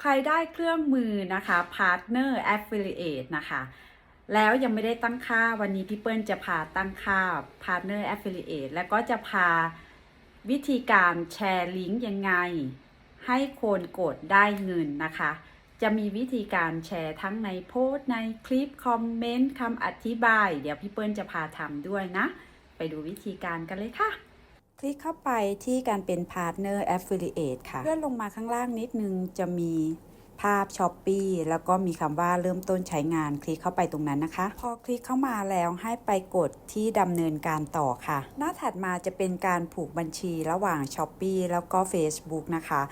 ใครได้เครื่องมือนะคะ Partner Affiliate นะคะ แล้วยังไม่ได้ตั้งค่าวันนี้พี่เปิ้ลจะพาตั้งค่า Partner Affiliate แล้วก็จะพาวิธีการแชร์ลิงก์ยังไง ให้คนกดได้เงินนะคะ จะมีวิธีการแชร์ทั้งในโพสต์ในคลิป คอมเมนต์คำอธิบาย เดี๋ยวพี่เปิ้ลจะพาทำด้วยนะ ไปดูวิธีการกันเลยค่ะ คลิกเข้าไปที่การเป็น Partner Affiliate ค่ะ เลื่อนลงมาข้างล่างนิดนึงจะมีภาพ s h อ p e e แล้วก็มีคำว่าเริ่มต้นใช้งาน คลิกเข้าไปตรงนั้นนะคะ พอคลิกเข้ามาแล้วให้ไปกดที่ดำเนินการต่อค่ะ หน้าถัดมาจะเป็นการผูกบัญชีระหว่าง s h อ p e e แล้วก็ Facebook นะคะ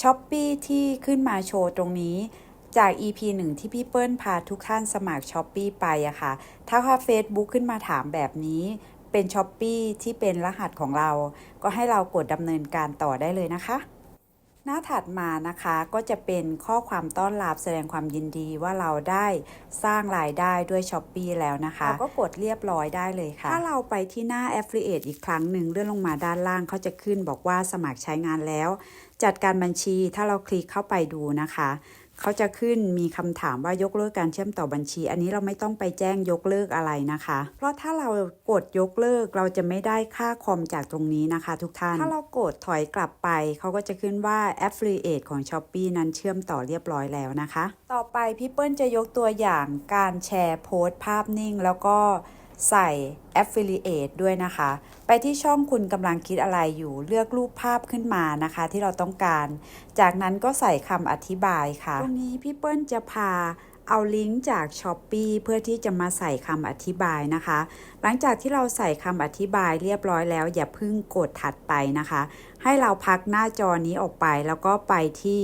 s h อ p e e ที่ขึ้นมาโชว์ตรงนี้จาก EP 1 ที่พี่เปิ้ลพาทุกท่านสมัคร s h อ p e e ไปอะค่ะ ถ้าว่า Facebook ขึ้นมาถามแบบนี้ เป็น s h อ p e e ที่เป็นรหัสของเรา ก็ให้เรากดดำเนินการต่อได้เลยนะคะ หน้าถัดมานะคะก็จะเป็นข้อความต้อนรับแสดงความยินดีว่าเราได้สร้างรายได้ด้วย s h อ p e e แล้วนะคะเราก็กดเรียบร้อยได้เลยค่ะ ถ้าเราไปที่หน้า Affiliate อีกครั้งหนึ่งเลื่อนลงมาด้านล่างเขาจะขึ้นบอกว่าสมัครใช้งานแล้ว จัดการบัญชีถ้าเราคลิกเข้าไปดูนะคะ เขาจะขึ้นมีคำถามว่ายกเลิกการเชื่อมต่อบัญชี อันนี้เราไม่ต้องไปแจ้งยกเลิกอะไรนะคะ เพราะถ้าเรากดยกเลิกเราจะไม่ได้ค่าคอมจากตรงนี้นะคะ ทุกท่าน ถ้าเรากดถอยกลับไป เขาก็จะขึ้นว่า Affiliate ของ s h อ p e e นั้นเชื่อมต่อเรียบร้อยแล้วนะคะ ต่อไปพี่เปิ้ลจะยกตัวอย่างการแชร์โพสต์ภาพนิ่ง แล้วก็ ใส่ Affiliate ด้วยนะคะ ไปที่ช่องคุณกำลังคิดอะไรอยู่เลือกรูปภาพขึ้นมานะคะ ที่เราต้องการ จากนั้นก็ใส่คำอธิบายค่ะ ตรงนี้พี่เปิ้ลจะพาเอาลิงก์จาก s h อ p e e เพื่อที่จะมาใส่คำอธิบายนะคะ หลังจากที่เราใส่คำอธิบายเรียบร้อยแล้ว อย่าเพิ่งกดถัดไปนะคะ ให้เราพักหน้าจอนี้ออกไปแล้วก็ไปที่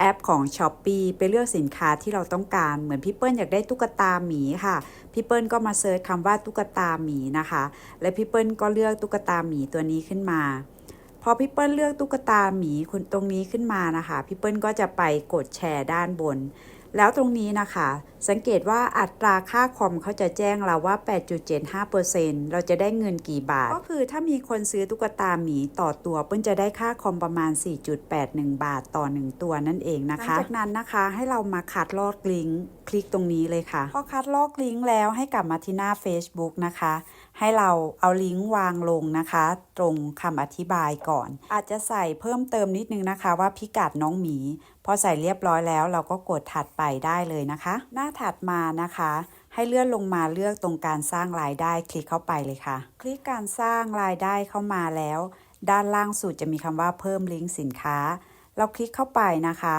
แอปของ s h อ p e e ไปเลือกสินค้าที่เราต้องการ เหมือนพี่เปิ้ลอยากได้ตุ๊กตาหมีค่ะ พี่เปิ้ลก็มาเซิร์ชคำว่าตุ๊กตาหมีนะคะ และพี่เปิ้ลก็เลือกตุ๊กตาหมีตัวนี้ขึ้นมา พอพี่เปิ้ลเลือกตุ๊กตาหมีคุณตรงนี้ขึ้นมานะคะ พี่เปิ้ลก็จะไปกดแชร์ด้านบน แล้วตรงนี้นะคะ สังเกตว่าอัตราค่าคอมเขาจะแจ้งเราว่า 8.75%เราจะได้เงินกี่บาท ก็คือถ้ามีคนซื้อตุ๊กตาหมีต่อตัวเปิ้ลจะได้ค่าคอมประมาณ 4.81 บาทต่อ 1 ตัวนั่นเองนะคะจากนั้นนะคะให้เรามาคัดลอกลิงก์คลิกตรงนี้เลยค่ะ พอคัดลอกลิงก์แล้วให้กลับมาที่หน้า Facebook นะคะ ให้เราเอาลิงก์วางลงนะคะ ตรงคำอธิบายก่อน อาจจะใส่เพิ่มเติมนิดนึงนะคะว่าพิกัดน้องหมีพอใส่เรียบร้อยแล้วเราก็กดถัดไปได้เลยนะคะ หน้าถัดมานะคะ ให้เลื่อนลงมาเลือกตรงการสร้างรายได้คลิกเข้าไปเลยค่ะ คลิกการสร้างรายได้เข้ามาแล้ว ด้านล่างสุดจะมีคำว่าเพิ่มลิงก์สินค้า เราคลิกเข้าไปนะคะ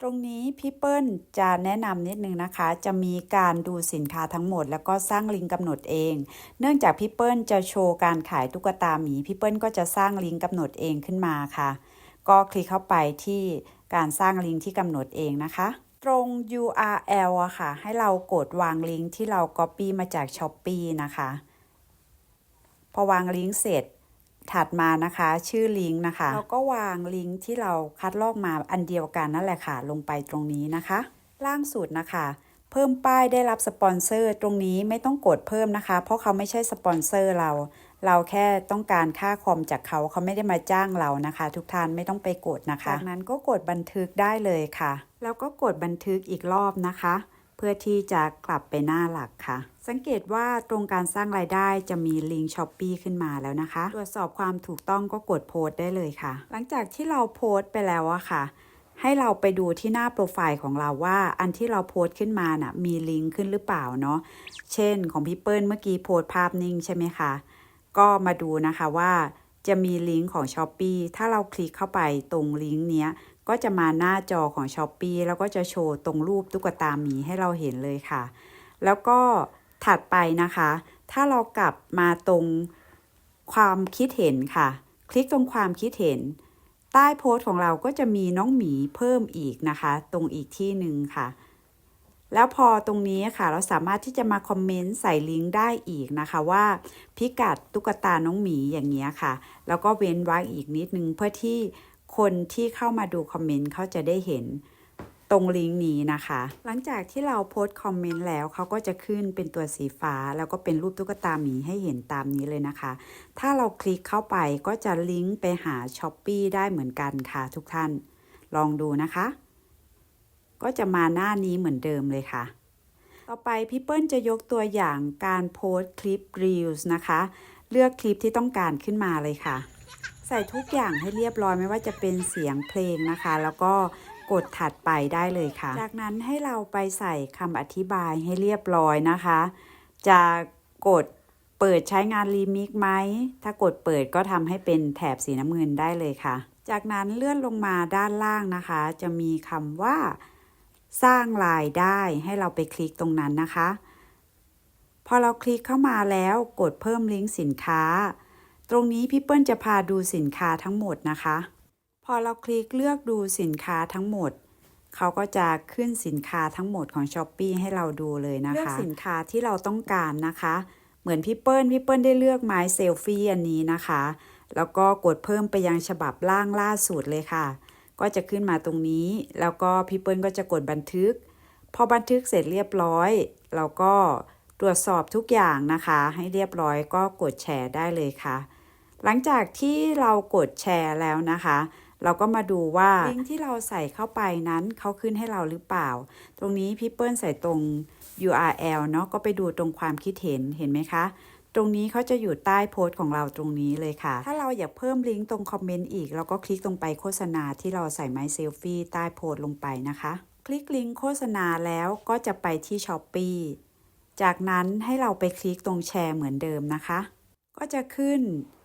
ตรงนี้พี่เปิ้ลจะแนะนำนิดนึงนะคะ จะมีการดูสินค้าทั้งหมด แล้วก็สร้างลิงก์กำหนดเอง เนื่องจากพี่เปิ้ลจะโชว์การขายตุ๊กตาหมีพี่เปิ้ลก็จะสร้างลิงก์กำหนดเองขึ้นมาค่ะ ก็คลิกเข้าไปที่ การสร้างลิงก์ที่กำหนดเองนะคะ ตรง URL อะค่ะ ให้เรากดวางลิงก์ที่เรา Copy มาจาก s h อ p e e นะคะ พอวางลิงก์เสร็จถัดมานะคะชื่อลิงก์นะคะ เราก็วางลิงก์ที่เราคัดลอกมาอันเดียวกันนั่นแหละค่ะ ลงไปตรงนี้นะคะ ล่างสุดนะคะ เพิ่มป้ายได้รับสปอนเซอร์ ตรงนี้ไม่ต้องกดเพิ่มนะคะ เพราะเขาไม่ใช่สปอนเซอร์เรา เราแค่ต้องการค่าคอมจากเขาเขาไม่ได้มาจ้างเรานะคะ ทุกท่านไม่ต้องไปกดนะคะจากนั้นก็กดบันทึกได้เลยค่ะ แล้วก็กดบันทึกอีกรอบนะคะ เพื่อที่จะกลับไปหน้าหลักค่ะ สังเกตว่าตรงการสร้างรายได้จะมีลิงก์ช้อปปีขึ้นมาแล้วนะคะ ตรวจสอบความถูกต้องก็กดโพสต์ได้เลยค่ะ หลังจากที่เราโพสต์ไปแล้วอะค่ะให้เราไปดูที่หน้าโปรไฟล์ของเราว่าอันที่เราโพสต์ขึ้นมาน่ะมีลิงก์ขึ้นหรือเปล่าเนาะ เช่นของพี่เปิ้ลเมื่อกี้โพสต์ภาพนิ่งใช่ไหมคะ ก็มาดูนะคะว่าจะมีลิงก์ของ s h อ p e e ถ้าเราคลิกเข้าไปตรงลิงก์เนี้ย ก็จะมาหน้าจอของ s h อ p e e แล้วก็จะโชว์ตรงรูปตุ๊กตาหมีให้เราเห็นเลยค่ะ แล้วก็ถัดไปนะคะ ถ้าเรากลับมาตรงความคิดเห็นค่ะ คลิกตรงความคิดเห็น ใต้โพสต์ของเราก็จะมีน้องหมีเพิ่มอีกนะคะ ตรงอีกที่หนึ่งค่ะ แล้วพอตรงนี้ค่ะ เราสามารถที่จะมาคอมเมนต์ใส่ลิงก์ได้อีกนะคะว่า พิกัดตุ๊กตาน้องหมีอย่างเงี้ยค่ะ แล้วก็เว้นไว้อีกนิดนึงเพื่อที่คนที่เข้ามาดูคอมเมนต์เขาจะได้เห็นตรงลิงก์นี้นะคะ หลังจากที่เราโพสต์คอมเมนต์แล้วเขาก็จะขึ้นเป็นตัวสีฟ้า แล้วก็เป็นรูปตุ๊กตาหมีให้เห็นตามนี้เลยนะคะ ถ้าเราคลิกเข้าไปก็จะลิงก์ไปหาช้อปปีได้เหมือนกันค่ะทุกท่าน ลองดูนะคะ ก็จะมาหน้านี้เหมือนเดิมเลยค่ะ ต่อไปพี่เปิ้ลจะยกตัวอย่างการโพสคลิป Reels นะคะ เลือกคลิปที่ต้องการขึ้นมาเลยค่ะ ใส่ทุกอย่างให้เรียบร้อยไม่ว่าจะเป็นเสียงเพลงนะคะ แล้วก็กดถัดไปได้เลยค่ะ จากนั้นให้เราไปใส่คำอธิบายให้เรียบร้อยนะคะ จะกดเปิดใช้งานรีมิกไหม ถ้ากดเปิดก็ทำให้เป็นแถบสีน้ำเงินได้เลยค่ะ จากนั้นเลื่อนลงมาด้านล่างนะคะ จะมีคำว่า สร้างรายได้ให้เราไปคลิกตรงนั้นนะคะ พอเราคลิกเข้ามาแล้วกดเพิ่มลิงก์สินค้า ตรงนี้พี่เปิ้ลจะพาดูสินค้าทั้งหมดนะคะ พอเราคลิกเลือกดูสินค้าทั้งหมด เขาก็จะขึ้นสินค้าทั้งหมดของ s h อ p e e ให้เราดูเลยนะคะ เลือกสินค้าที่เราต้องการนะคะ เหมือนพี่เปิ้ลพี่เปิ้ลได้เลือกไม้เซลฟี่อันนี้นะคะ แล้วก็กดเพิ่มไปยังฉบับล่างล่าสุดเลยค่ะ ก็จะขึ้นมาตรงนี้ แล้วก็พี่เปิ้ลก็จะกดบันทึก พอบันทึกเสร็จเรียบร้อย เราก็ตรวจสอบทุกอย่างนะคะ ให้เรียบร้อยก็กดแชร์ได้เลยค่ะ หลังจากที่เรากดแชร์แล้วนะคะ เราก็มาดูว่าลิงก์ที่เราใส่เข้าไปนั้นเขาขึ้นให้เราหรือเปล่า ตรงนี้พี่เปิ้ลใส่ตรง URL เนาะก็ไปดูตรงความคิดเห็นเห็นไหมคะ ตรงนี้เขาจะอยู่ใต้โพสต์ของเราตรงนี้เลยค่ะ ถ้าเราอยากเพิ่มลิงก์ตรงคอมเมนต์อีก เราก็คลิกตรงไปโฆษณาที่เราใส่ไม้เซลฟี่ใต้โพสต์ลงไปนะคะ คลิกลิงก์โฆษณาแล้วก็จะไปที่ s h อ p e e จากนั้นให้เราไปคลิกตรงแชร์เหมือนเดิมนะคะ ก็จะขึ้น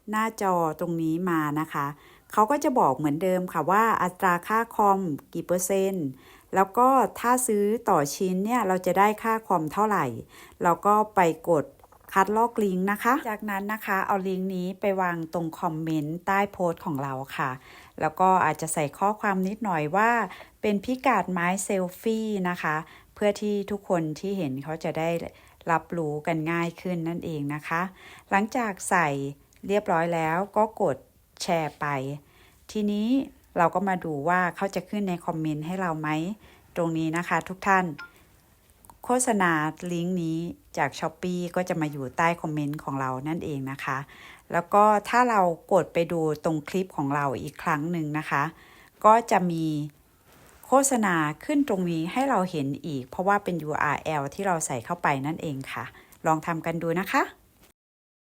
หน้าจอตรงนี้มานะคะ เขาก็จะบอกเหมือนเดิมค่ะว่าอัตราค่าคอมกี่เปอร์เซ็นต์ แล้วก็ถ้าซื้อต่อชิ้นเนี่ยเราจะได้ค่าคอมเท่าไหร่ เราก็ไปกด คัดลอกลิงก์นะคะ จากนั้นนะคะเอาลิงก์นี้ไปวางตรงคอมเมนต์ใต้โพสต์ของเราค่ะ แล้วก็อาจจะใส่ข้อความนิดหน่อยว่า เป็นพิกัดไม้เซลฟี่นะคะ เพื่อที่ทุกคนที่เห็นเขาจะได้รับรู้กันง่ายขึ้นนั่นเองนะคะ หลังจากใส่เรียบร้อยแล้วก็กดแชร์ไป ทีนี้เราก็มาดูว่าเขาจะขึ้นในคอมเมนต์ให้เราไหม ตรงนี้นะคะทุกท่าน โฆษณาลิงก์นี้จาก s h อ p e e ก็จะมาอยู่ใต้คอมเมนต์ของเรานั่นเองนะคะ แล้วก็ถ้าเรากดไปดูตรงคลิปของเราอีกครั้งหนึ่งนะคะ ก็จะมีโฆษณาขึ้นตรงนี้ให้เราเห็นอีก เพราะว่าเป็น URL ที่เราใส่เข้าไปนั่นเองค่ะ ลองทำกันดูนะคะ